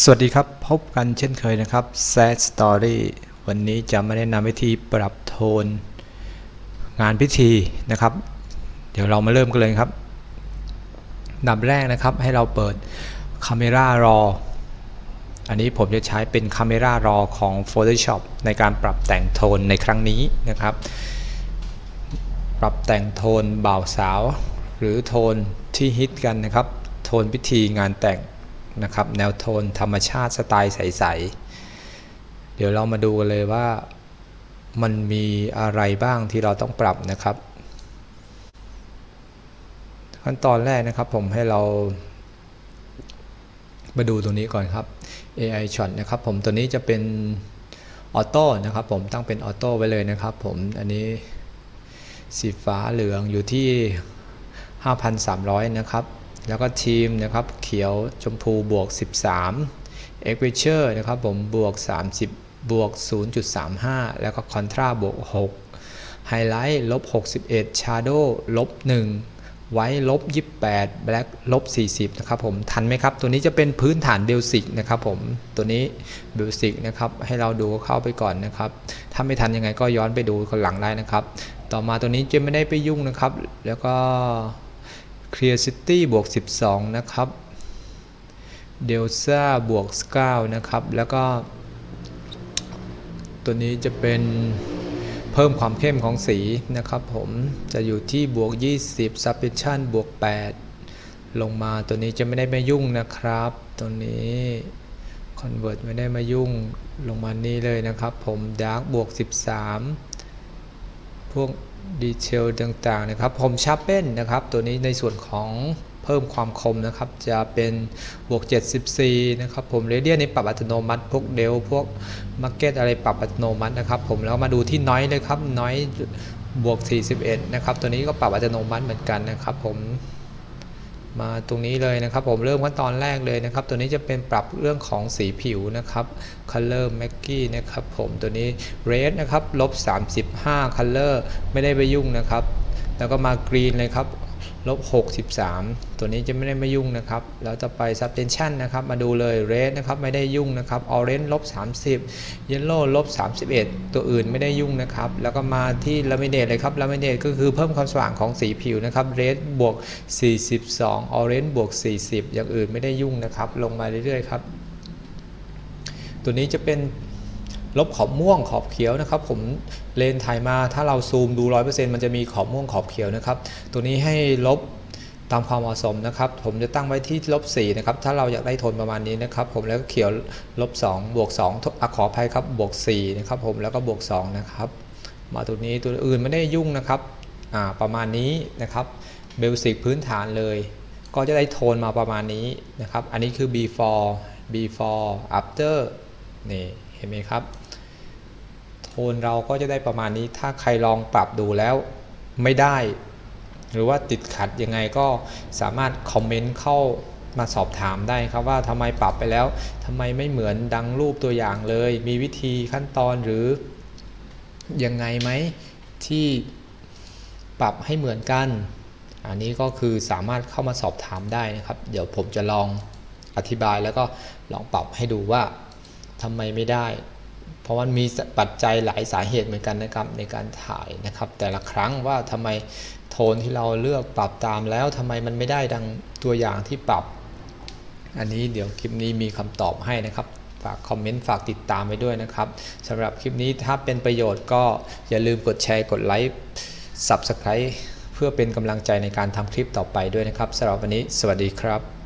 สวัสดีครับ พบกันเช่นเคยนะครับ Sad Story วันนี้จะมาแนะนำวิธีปรับโทนงานพิธีนะครับ เดี๋ยวเรามาเริ่มกันเลยครับนดับแรกนะครับให้เราเปิด Camera Raw อันนี้ผมจะใช้เป็น Camera Raw ของ Photoshop ในการปรับแต่งโทนในครั้งนี้นะครับ ปรับแต่งโทนบ่าวสาว หรือโทนที่ฮิตกันนะครับ โทนพิธีงานแต่ง นะครับแนวโทนธรรมชาติสไตล์ใส ๆ เดี๋ยวเรามาดูกันเลยว่ามันมีอะไรบ้างที่เราต้องปรับนะครับ ขั้นตอนแรกนะครับผมให้เรา มาดูตรงนี้ก่อนครับ AI shot นะครับผมตัวนี้จะเป็นออโต้นะครับผมตั้งเป็นออโต้ไว้เลยนะครับผมอันนี้สีฟ้าเหลืองอยู่ที่ 5,300 นะครับ แล้วก็ทีมนะครับเขียวชมพูบวก 13 e x p r e s s u r e นะครับผมบวก 30 บวก 0.35 แล้วก็ Contra บวก6 Highlight ลบ 61 Shadow ลบ 1 ไว้ลบ 28 Black ลบ 40 นะครับผม ทันไหมครับ ตัวนี้จะเป็นพื้นฐานเบลสิกนะครับผม ตัวนี้เบลสิกนะครับ ให้เราดูเข้าไปก่อนนะครับ ถ้าไม่ทันยังไงก็ย้อนไปดูคนหลังได้นะครับ ต่อมาตัวนี้จะไม่ได้ไปยุ่งนะครับ แล้วก็ Clear City บวก 12 นะครับ Delta บวก 9 นะครับ แล้วก็ ตัวนี้จะเป็นเพิ่มความเข้มของสีนะครับผมจะอยู่ที่บวก 20 Subtraction บวก 8 ลงมาตัวนี้จะไม่ได้มายุ่งนะครับ ตัวนี้ Convert ไม่ได้มายุ่งลงมานี้เลยนะครับผม Dark บวก 13 พวกดีเทลต่างๆนะครับผมชาร์เป้นนะครับตัวนี้ในส่วนของเพิ่มความคมนะครับ จะเป็นบวก 74 นะครับผมเรเดียนนี่ปรับอัตโนมัติ พวกเดลพวกมาร์เก็ตอะไรปรับอัตโนมัตินะครับ ผมแล้วมาดูที่น้อยเลยครับน้อยบวก 41 นะครับ ตัวนี้ก็ปรับอัตโนมัติเหมือนกันนะครับผม มาตรงนี้เลยนะครับ ผมเริ่มขั้นตอนแรกเลยนะครับ ตัวนี้จะเป็นปรับเรื่องของสีผิวนะครับ Color m a g g i นะครับผมตัวนี้ Red นะครับลบ35 Color ไม่ได้ไปยุ่งนะครับ แล้วก็มา Green เลยครับ ลบ63 ตัวนี้จะไม่ได้มายุ่งนะครับ แล้วต่อไป Subtension นะครับ มาดูเลย Red นะครับ ไม่ได้ยุ่งนะครับ Orange ลบ30 Yellow ลบ31 ตัวอื่นไม่ได้ยุ่งนะครับ แล้วก็มาที่ Laminate เลยครับ Laminate ก็คือเพิ่มความสว่างของสีผิวนะครับ Red บวก 42 Orange บวก 40 อย่างอื่นไม่ได้ยุ่งนะครับ ลงมาเรื่อยๆครับ ตัวนี้จะเป็น ลบขอบม่วงขอบเขียวนะครับ ผมเลนถ่ายมาถ้าเราซูมดู 100%มันจะมีขอบม่วงขอบเขียวนะครับ ตัวนี้ให้ลบตามความเหมาะสมนะครับ ผมจะตั้งไว้ที่ลบ4นะครับ ถ้าเราอยากได้โทนประมาณนี้นะครับ ผมแล้วก็เขียวลบ2บวก2อขออภัยครับบวก4นะครับ ผมแล้วก็บวก2นะครับ มาตัวนี้ตัวอื่นไม่ได้ยุ่งนะครับประมาณนี้นะครับเบสิกพื้นฐานเลย ก็จะได้โทนมาประมาณนี้นะครับ อันนี้คือ before before after นี่เห็นไหมครับ โทนเราก็จะได้ประมาณนี้ ถ้าใครลองปรับดูแล้วไม่ได้ หรือว่าติดขัดยังไงก็สามารถคอมเมนต์เข้ามาสอบถามได้ครับว่าทำไมปรับไปแล้วทำไมไม่เหมือนดังรูปตัวอย่างเลย มีวิธีขั้นตอนหรือยังไงไหมที่ปรับให้เหมือนกัน อันนี้ก็คือสามารถเข้ามาสอบถามได้นะครับ เดี๋ยวผมจะลองอธิบายแล้วก็ลองปรับให้ดูว่าทำไมไม่ได้ ราะมันมีปัจจัยหลายสาเหตุเหมือนกันนะครับในการถ่ายนะครับ แต่ละครั้งว่าทำไมโทนที่เราเลือกปรับตามแล้วทำไมมันไม่ได้ดังตัวอย่างที่ปรับ อันนี้เดี๋ยวคลิปนี้มีคำตอบให้นะครับฝากคอมเมนต์ฝากติดตามไว้ด้วยนะครับสำหรับคลิปนี้ถ้าเป็นประโยชน์ก็อย่าลืมกดแชร์กดไลค์ Subscribe เพื่อเป็นกำลังใจในการทำคลิปต่อไปด้วยนะครับสำหรับวันนี้ สวัสดีครับ